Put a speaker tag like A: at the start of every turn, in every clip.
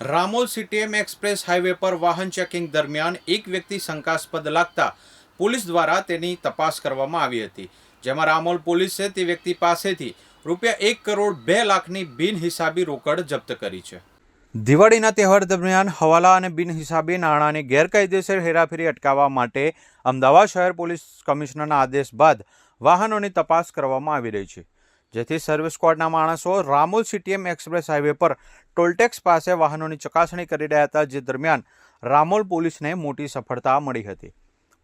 A: Ramol CTM express highway પર વાહન checking દરમિયાન એક વ્યક્તિ શંકાસ્પદ લાગતા પોલીસ દ્વારા તેની તપાસ કરવામાં આવી હતી. જેમાં રામોલ પોલીસે તે વ્યક્તિ પાસેથી રૂપિયા એક કરોડ બે લાખની બિનહિસાબી રોકડ જપ્ત કરી છે. દિવાળીના તહેવાર દરમિયાન હવાલા અને બિનહિસાબી નાણાંની ગેરકાયદેસર હેરાફેરી અટકાવવા માટે અમદાવાદ શહેર પોલીસ કમિશનરના આદેશ બાદ વાહનોની તપાસ કરવામાં આવી રહી છે. જેથી સર્વિસ સ્ક્વોડના માણસો રામોલ સીટીએમ એક્સપ્રેસ હાઈવે પર ટોલટેક્સ પાસે વાહનોની ચકાસણી કરી રહ્યા હતા, જે દરમિયાન રામોલ પોલીસને મોટી સફળતા મળી હતી.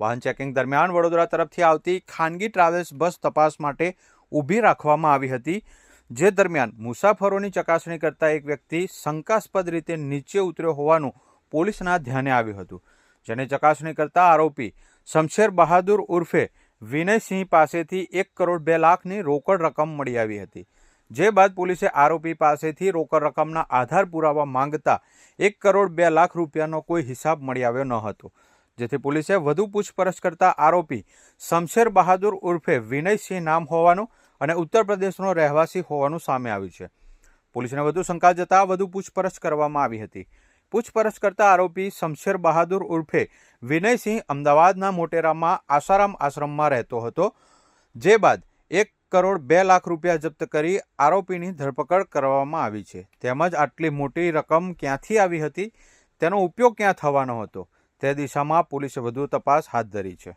A: વાહન ચેકિંગ દરમિયાન વડોદરા તરફથી આવતી ખાનગી ટ્રાવેલ્સ બસ તપાસ માટે ઊભી રાખવામાં આવી હતી, જે દરમિયાન મુસાફરોની ચકાસણી કરતા એક વ્યક્તિ શંકાસ્પદ રીતે નીચે ઉતર્યો હોવાનું પોલીસના ધ્યાને આવ્યું હતું. જેની ચકાસણી કરતા આરોપી શમશેર બહાદુર ઉર્ફે વિનયસિંહ પાસેથી એક કરોડ બે લાખની રોકડ રકમ મળી આવી હતી. જે બાદ પોલીસે આરોપી પાસેથી રોકડ રકમના આધાર પુરાવા માંગતા એક કરોડ બે લાખ રૂપિયાનો કોઈ હિસાબ મળી આવ્યો ન હતો. જેથી પોલીસે વધુ પૂછપરછ કરતા આરોપી શમશેર બહાદુર ઉર્ફે વિનયસિંહ નામ હોવાનું અને ઉત્તર પ્રદેશનો રહેવાસી હોવાનું સામે આવ્યું છે. પોલીસને વધુ શંકા જતા વધુ પૂછપરછ કરવામાં આવી હતી. પૂછપરછ કરતા આરોપી શમશેર બહાદુર ઉર્ફે વિનયસિંહ અમદાવાદના મોટેરામાં આસારામ આશ્રમમાં રહેતો હતો, જે બાદ એક કરોડ બે લાખ રૂપિયા જપ્ત કરી આરોપીની ધરપકડ કરવામાં આવી છે. તેમજ આટલી મોટી રકમ ક્યાંથી આવી હતી? તેનો ઉપયોગ ક્યાં થવાનો હતો? તે દિશામાં પોલીસે વધુ તપાસ હાથ ધરી છે.